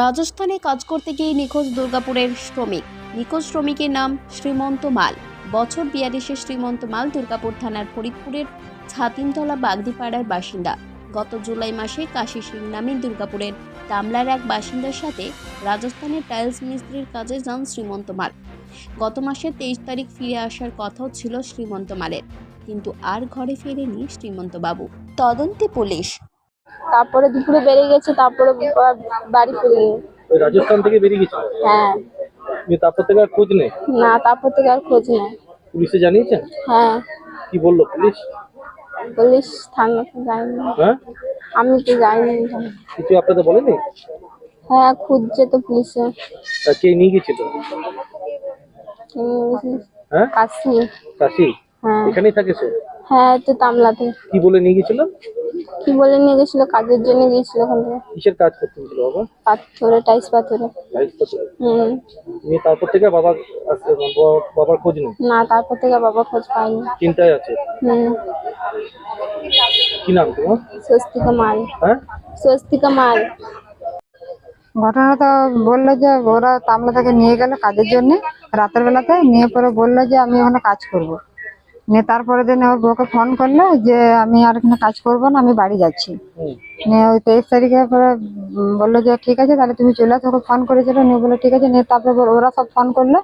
রাজস্থানে কাজ করতে গিয়ে নিখোঁজ দুর্গাপুরের শ্রমিক। নিখোঁজ শ্রমিকের নাম শ্রীমন্ত মাল। বছর বিয়াল্লিশে শ্রীমন্ত মাল দুর্গাপুর থানার ফরিদপুরের ছাতিমতলা বাগদিপাড়ার বাসিন্দা। গত জুলাই মাসে কাশি সিং নামে দুর্গাপুরের তামলার এক বাসিন্দার সাথে রাজস্থানের টাইলস মিস্ত্রির কাজে যান শ্রীমন্ত মাল। গত মাসে তেইশ তারিখ ফিরে আসার কথাও ছিল শ্রীমন্ত মালের। কিন্তু আর ঘরে ফেরেনি শ্রীমন্ত বাবু তদন্তে পুলিশ তারপরে দুপুরে বেরিয়ে গেছে তারপরে বাড়ি ফিরে। ওই রাজস্থান থেকে বেরিয়ে গেছে হ্যাঁ। তারপর থেকে আর খোঁজ নেই? না তারপর থেকে আর খোঁজ নেই। পুলিশে জানিয়েছেন? হ্যাঁ। কি বলল পুলিশ? পুলিশ থানাতে যায়নি। হ্যাঁ? আমি তো যাইনি কিছু আপনাদের বলেনি? হ্যাঁ খুঁজছে তো পুলিশে। কে নিয়ে গেছিল? হ্যাঁ? কাশ্মীর। কাশি হ্যাঁ। এখানেই থাকে সে? হ্যাঁ তো তামলাতে। কি বলে নিয়ে গেছিল? কি বলে নিয়ে গেছিল? কাজের জন্য গিয়েছিল ওখান থেকে। কিসের কাজ করতে গেছিল বাবা? পাথরে টাইস পাথরে। টাইলস পাথরে। হুম। নিয়ে তারপর থেকে বাবা বাবার খোঁজ নেই না তারপর থেকে বাবা খোঁজ পায়নি চিন্তায় আছে? হুম। কি নাম তোমার? স্বস্তিকা মাল। হ্যাঁ? স্বস্তিকা মাল। ঘটনাটা বলল যে ওরা তামলা থেকে নিয়ে গেল কাজের জন্য। রাতের বেলাতে নিয়ে পরে বলল যে আমি ওখানে কাজ করব। নিয়ে তারপরে দিন ওর বউকে ফোন করল যে আমি আর এখানে কাজ করব না আমি বাড়ি যাচ্ছি। নিয়ে ওই তেইশ তারিখে পরে বলল যে ঠিক আছে তাহলে তুমি চলে আসো। ওকে ফোন করেছিল নিয়ে বলল ঠিক আছে। নিয়ে তারপরে ওরা সব ফোন করল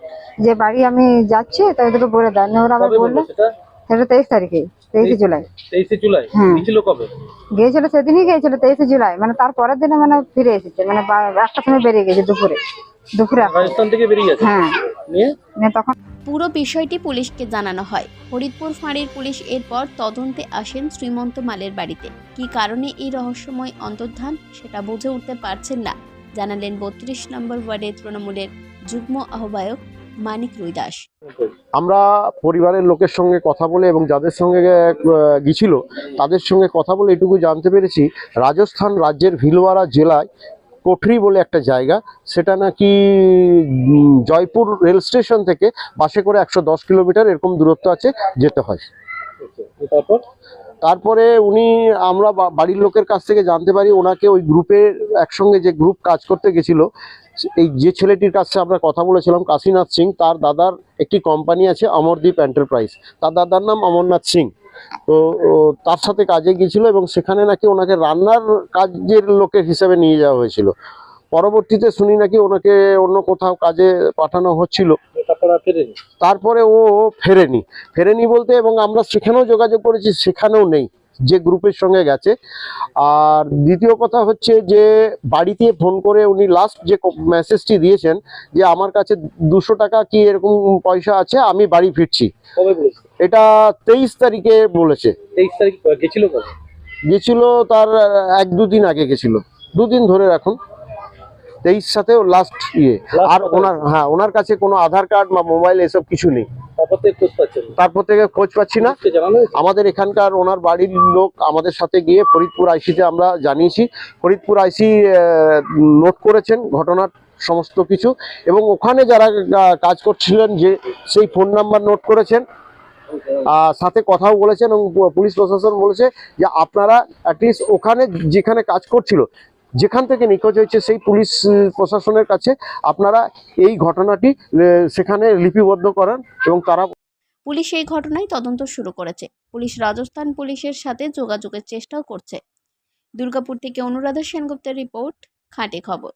যে বাড়ি আমি যাচ্ছি। তো ওদেরকে বলে দেয়। নিয়ে ওরা আবার বলল সেটা? তেইশ তারিখে তেইশে জুলাই। তেইশে জুলাই? হ্যাঁ। গেছিল কবে? গিয়েছিল সেদিনই গিয়েছিল তেইশে জুলাই। মানে তার পরের দিনে মানে ফিরে এসেছে। মানে একটা সময় বেরিয়ে গেছে দুপুরে। দুপুরে রাজস্থান থেকে বেরিয়ে গেছে? হ্যাঁ। নিয়ে তখন পুরো বিষয়টি পুলিশকে জানানো হয়। ফরিদপুর ফাঁড়ির পুলিশ এরপর তদন্তে আসেন শ্রীমন্ত মালের বাড়িতে। কি কারণে এই রহস্যময় অন্তর্ধান সেটা বুঝে উঠতে পারছেন না। জানালেন বত্রিশ নম্বর ওয়ার্ডের তৃণমূলের যুগ্ম আহ্বায়ক মানিক রুইদাস আমরা পরিবারের লোকের সঙ্গে কথা বলে এবং যাদের সঙ্গে গিয়েছিল, তাদের সঙ্গে কথা বলে এটুকু জানতে পেরেছি, রাজস্থান রাজ্যের ভিলওয়ারা জেলায় কোঠরি বলে একটা জায়গা সেটা নাকি জয়পুর রেল স্টেশন থেকে বাসে করে একশো দশ কিলোমিটার এরকম দূরত্ব আছে যেতে হয়। তারপর? তারপরে উনি আমরা বা- বাড়ির লোকের কাছ থেকে জানতে পারি ওনাকে ওই গ্রুপে একসঙ্গে যে গ্রুপ কাজ করতে গেছিল এই যে ছেলেটির কাছে আমরা কথা বলেছিলাম কাশীনাথ সিং তার দাদার একটি কোম্পানি আছে অমরদীপ এন্টারপ্রাইজ তার দাদার নাম অমরনাথ সিং। তো তার সাথে কাজে গিয়েছিল এবং সেখানে নাকি ওনাকে রান্নার কাজের লোকের হিসেবে নিয়ে যাওয়া হয়েছিল। পরবর্তীতে শুনি নাকি ওনাকে অন্য কোথাও কাজে পাঠানো হচ্ছিল। তারপরে ও ফেরেনি। ফেরেনি বলতে এবং আমরা সেখানেও যোগাযোগ করেছি সেখানেও নেই। যে গ্রুপের সঙ্গে গেছে। আর দ্বিতীয় কথা হচ্ছে যে বাড়িতে ফোন করে উনি লাস্ট যে মেসেজটি দিয়েছেন যে আমার কাছে দুশো টাকা কি এরকম পয়সা আছে? আমি বাড়ি ফিরছি। এটা তেইশ তারিখে বলেছে। তেইশ তারিখ গেছিল গেছিল তার এক দুদিন আগে গেছিল। দুদিন ধরে রাখুন তেইশ সাথেও লাস্ট ইয়ে। আর ওনার হ্যাঁ ওনার কাছে কোনো আধার কার্ড বা মোবাইল এসব কিছু নেই। তারপর থেকে খোঁজ পাচ্ছি না? আমাদের এখানকার ওনার বাড়ির লোক আমাদের সাথে গিয়ে ফরিদপুর আইসিতে আমরা জানিয়েছি। ফরিদপুর আইসি নোট করেছেন ঘটনার সমস্ত কিছু এবং ওখানে যারা কাজ করছিলেন যে সেই ফোন নাম্বার নোট করেছেন। সাথে কথাও বলেছেন এবং পুলিশ প্রশাসন বলেছে যে আপনারা অ্যাটলিস্ট ওখানে যেখানে কাজ করছিল যেখান থেকে নিখোঁজ হয়েছে সেই পুলিশ প্রশাসনের কাছে আপনারা এই ঘটনাটি সেখানে লিপিবদ্ধ করেন এবং তারা পুলিশ এই ঘটনায় তদন্ত শুরু করেছে। পুলিশ রাজস্থান পুলিশের সাথে যোগাযোগের চেষ্টাও করছে। দুর্গাপুর থেকে অনুরাধা সেনগুপ্তের রিপোর্ট, খাঁটি খবর।